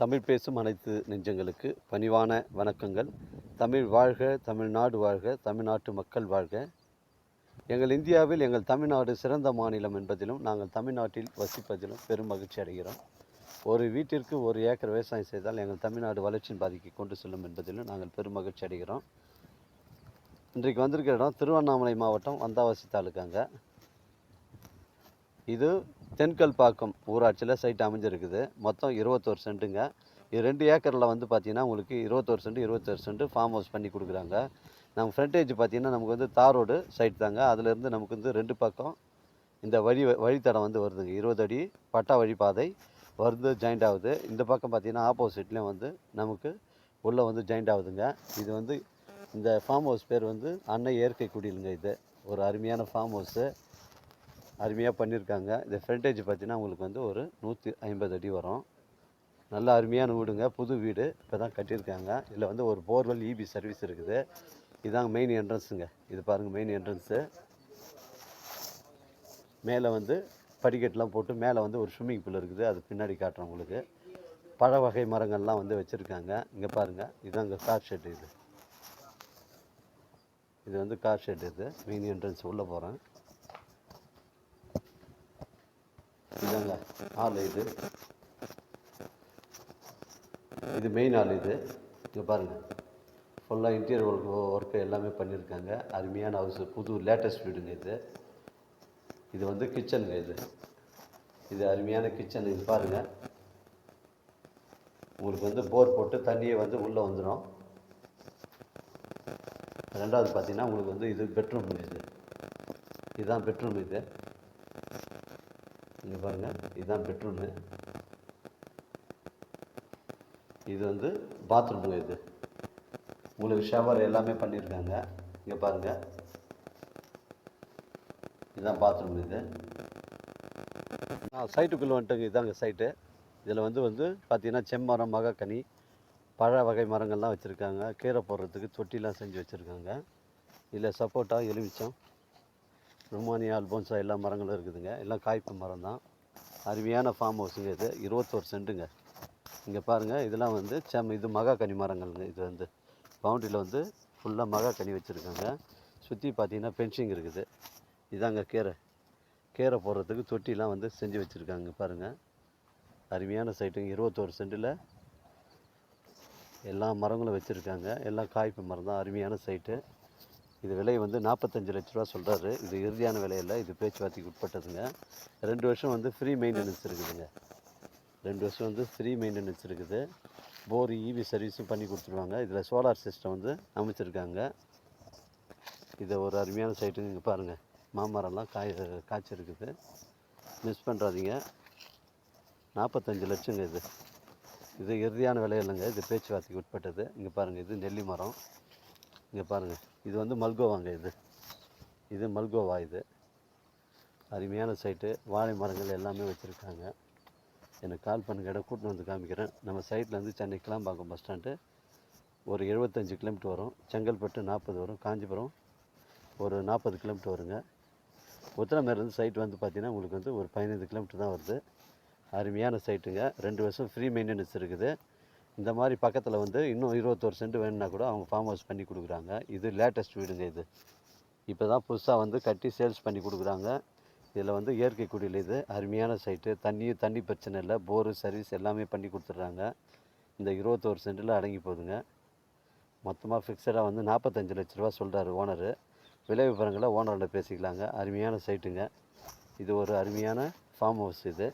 தமிழ் பேசும் அனைத்து நெஞ்சங்களுக்கு பணிவான வணக்கங்கள். தமிழ் வாழ்க தமிழ்நாடு வாழ்க தமிழ்நாட்டு மக்கள் வாழ்க. எங்கள் இந்தியாவில் எங்கள் தமிழ்நாடு சிறந்த மாநிலம் என்பதிலும் நாங்கள் தமிழ்நாட்டில் வசிப்பதிலும் பெரும் மகிழ்ச்சி அடைகிறோம். ஒரு வீட்டிற்கு ஒரு ஏக்கர் விவசாயம் செய்தால் எங்கள் தமிழ்நாடு வளர்ச்சியின் பாதிக்கு கொண்டு செல்லும் என்பதிலும் நாங்கள் பெரும் மகிழ்ச்சி அடைகிறோம். இன்றைக்கு வந்திருக்கிற இடம் திருவண்ணாமலை மாவட்டம் வந்தாவாசி தாலுக்காங்க. இது தென்கல்பாக்கம் ஊராட்சியில் சைட் அமைஞ்சிருக்குது. மொத்தம் இருபத்தோரு சென்ட்டுங்க. இது ரெண்டு ஏக்கரில் வந்து பார்த்தீங்கன்னா உங்களுக்கு இருபத்தோரு சென்ட் இருபத்தோரு சென்ட் ஃபார்ம் ஹவுஸ் பண்ணி கொடுக்குறாங்க. நம்ம ஃப்ரண்டேஜ் பார்த்தீங்கன்னா நமக்கு வந்து தார் ரோடு சைட் தாங்க. அதுலேருந்து நமக்கு வந்து ரெண்டு பக்கம் இந்த வழி வழித்தடம் வந்து வருதுங்க. இருபது அடி பட்டா வழிபாதை வருது ஜாயிண்ட் ஆகுது. இந்த பக்கம் பார்த்திங்கன்னா ஆப்போசிட்லேயும் வந்து நமக்கு உள்ளே வந்து ஜாயிண்ட் ஆகுதுங்க. இது வந்து இந்த ஃபார்ம் ஹவுஸ் பேர் வந்து அன்னை இயற்கை குடிலுங்க இது. ஒரு அருமையான ஃபார்ம் ஹவுஸு அருமையாக பண்ணியிருக்காங்க இந்த ஃப்ரண்டேஜ் பார்த்தீங்கன்னா உங்களுக்கு வந்து ஒரு நூற்றி ஐம்பது அடி வரும். நல்ல அருமையான வீடுங்க. புது வீடு. இப்போ தான் கட்டியிருக்காங்க. இதில் வந்து ஒரு போர்வெல் இபி சர்வீஸ் இருக்குது. இதுதாங்க மெயின் என்ட்ரன்ஸுங்க இது பாருங்கள் மெயின் என்ட்ரன்ஸு மேலே வந்து படிக்கட்டெலாம் போட்டு மேலே வந்து ஒரு ஸ்விம்மிங் பூல் இருக்குது. அது பின்னாடி காட்டுறேன் உங்களுக்கு. பழ வகை மரங்கள்லாம் வந்து வச்சுருக்காங்க. இங்கே பாருங்கள் இதுதாங்க கார் ஷெட் இது. இது வந்து கார் ஷெட் இது. மெயின் என்ட்ரன்ஸ் உள்ளே போகிறேன் இதாங்க ஹால் இது. இது மெயின் ஹால் இது. இங்கே பாருங்கள் ஃபுல்லாக இன்டீரியர் ஒர்க் ஒர்க்கு எல்லாமே பண்ணியிருக்காங்க அருமையான ஹவுஸ் புது லேட்டஸ்ட் வீடுங்க இது. இது வந்து கிச்சனுங்க இது. இது அருமையான கிச்சன் இது பாருங்கள் உங்களுக்கு வந்து போர் போட்டு தண்ணியே வந்து உள்ளே வந்துடும் ரெண்டாவது பார்த்தீங்கன்னா உங்களுக்கு வந்து இது பெட்ரூம் இது. இதுதான் பெட்ரூம் இது. இங்கே பாருங்கள் இதுதான் பெட்ரூமு இது வந்து பாத்ரூமுங்க இது. உங்களுக்கு ஷவர் எல்லாமே பண்ணியிருக்காங்க. இங்கே பாருங்கள் இதுதான் பாத்ரூம் இது. நான் சைட்டுக்குள்ளே வந்துட்டுங்க இதாங்க சைட்டு இதில் வந்து வந்து பார்த்திங்கன்னா செம்மரம் மகக்கனி பழ வகை மரங்கள்லாம் வச்சுருக்காங்க. கீரை போடுறதுக்கு தொட்டிலாம் செஞ்சு வச்சுருக்காங்க. இதில் சப்போட்டா எலுமிச்சம். ருமானியா அல்போன்சா எல்லா மரங்களும் இருக்குதுங்க. எல்லாம் காய்ப்பு மரம் தான் அருமையான ஃபார்ம் ஹவுஸுங்க இது. இருபத்தோரு சென்ட்டுங்க. இங்கே பாருங்கள் இதெல்லாம் வந்து சம் இது மகா கனி மரங்கள்ங்க. இது வந்து பவுண்டரியில் வந்து ஃபுல்லாக மகா கனி வச்சுருக்காங்க. சுற்றி பார்த்தீங்கன்னா பென்சிங் இருக்குது. இதாங்க கீரை. கீரை போடுறதுக்கு தொட்டிலாம் வந்து செஞ்சு வச்சுருக்காங்க பாருங்கள் அருமையான சைட்டுங்க இருபத்தோரு சென்ட்டில் எல்லா மரங்களும் வச்சுருக்காங்க. எல்லாம் காய்ப்பு மரம் தான் அருமையான சைட்டு இது விலை வந்து நாற்பத்தஞ்சு லட்ச ரூபா சொல்கிறாரு இது இறுதியான விலையில் இது பேச்சுவார்த்தைக்கு உட்பட்டதுங்க. ரெண்டு வருஷம் வந்து ஃப்ரீ மெயின்டெனன்ஸ் இருக்குதுங்க. ரெண்டு வருஷம் வந்து ஃப்ரீ மெயின்டெனன்ஸ் இருக்குது. போர் இவி சர்வீஸும் பண்ணி கொடுத்துருவாங்க. இதில் சோலார் சிஸ்டம் வந்து அமைச்சிருக்காங்க. இதை ஒரு அருமையான சைட்டுங்க இங்கே பாருங்கள் மாமரம்லாம் காய் காய்ச்சிருக்குது. மிஸ் பண்ணுறாதீங்க நாற்பத்தஞ்சு லட்சங்க இது. இது இறுதியான விலை இல்லைங்க இது பேச்சுவார்த்தைக்கு உட்பட்டது. இங்கே பாருங்கள் இது நெல்லி மரம். இங்கே பாருங்கள் இது வந்து மல்கோவாங்க இது. இது மல்கோவா இது. அருமையான சைட்டு. வாழை மரங்கள் எல்லாமே வச்சுருக்காங்க. எனக்கு கால் பண்ணுங்க இடம் கூட்டின்னு வந்து காமிக்கிறேன். நம்ம சைட்லேருந்து சென்னை கிளாம்பாக்கம் பஸ் ஸ்டாண்டு ஒரு எழுபத்தஞ்சு கிலோமீட்டர் வரும். செங்கல்பட்டு நாற்பது வரும். காஞ்சிபுரம் ஒரு நாற்பது கிலோமீட்டர் வருங்க. உத்தரமேலேருந்து சைட் வந்து பார்த்தீங்கன்னா உங்களுக்கு வந்து ஒரு பதினைந்து கிலோமீட்டர் தான் வருது. அருமையான சைட்டுங்க. ரெண்டு வருஷம் ஃப்ரீ மெயின்டெனன்ஸ் இருக்குது. இந்த மாதிரி பக்கத்தில் வந்து இன்னும் இருபத்தோரு சென்ட் வேணும்னா கூட அவங்க ஃபார்ம் ஹவுஸ் பண்ணி கொடுக்குறாங்க. இது லேட்டஸ்ட் வீடுங்க இது. இப்போ தான் புதுசாக வந்து கட்டி சேல்ஸ் பண்ணி கொடுக்குறாங்க. இதில் வந்து இயற்கை குடியில் இது அருமையான சைட்டு தண்ணி தண்ணி பிரச்சனை இல்லை. போரு சர்வீஸ் எல்லாமே பண்ணி கொடுத்துட்றாங்க. இந்த இருபத்தோரு சென்ட்டில் அடங்கி போகுதுங்க. மொத்தமாக ஃபிக்ஸடாக வந்து நாற்பத்தஞ்சு லட்ச ரூபா சொல்கிறாரு ஓனரு விலை விவரங்களை ஓனரோட பேசிக்கலாங்க. அருமையான சைட்டுங்க இது ஒரு அருமையான ஃபார்ம் ஹவுஸ் இது.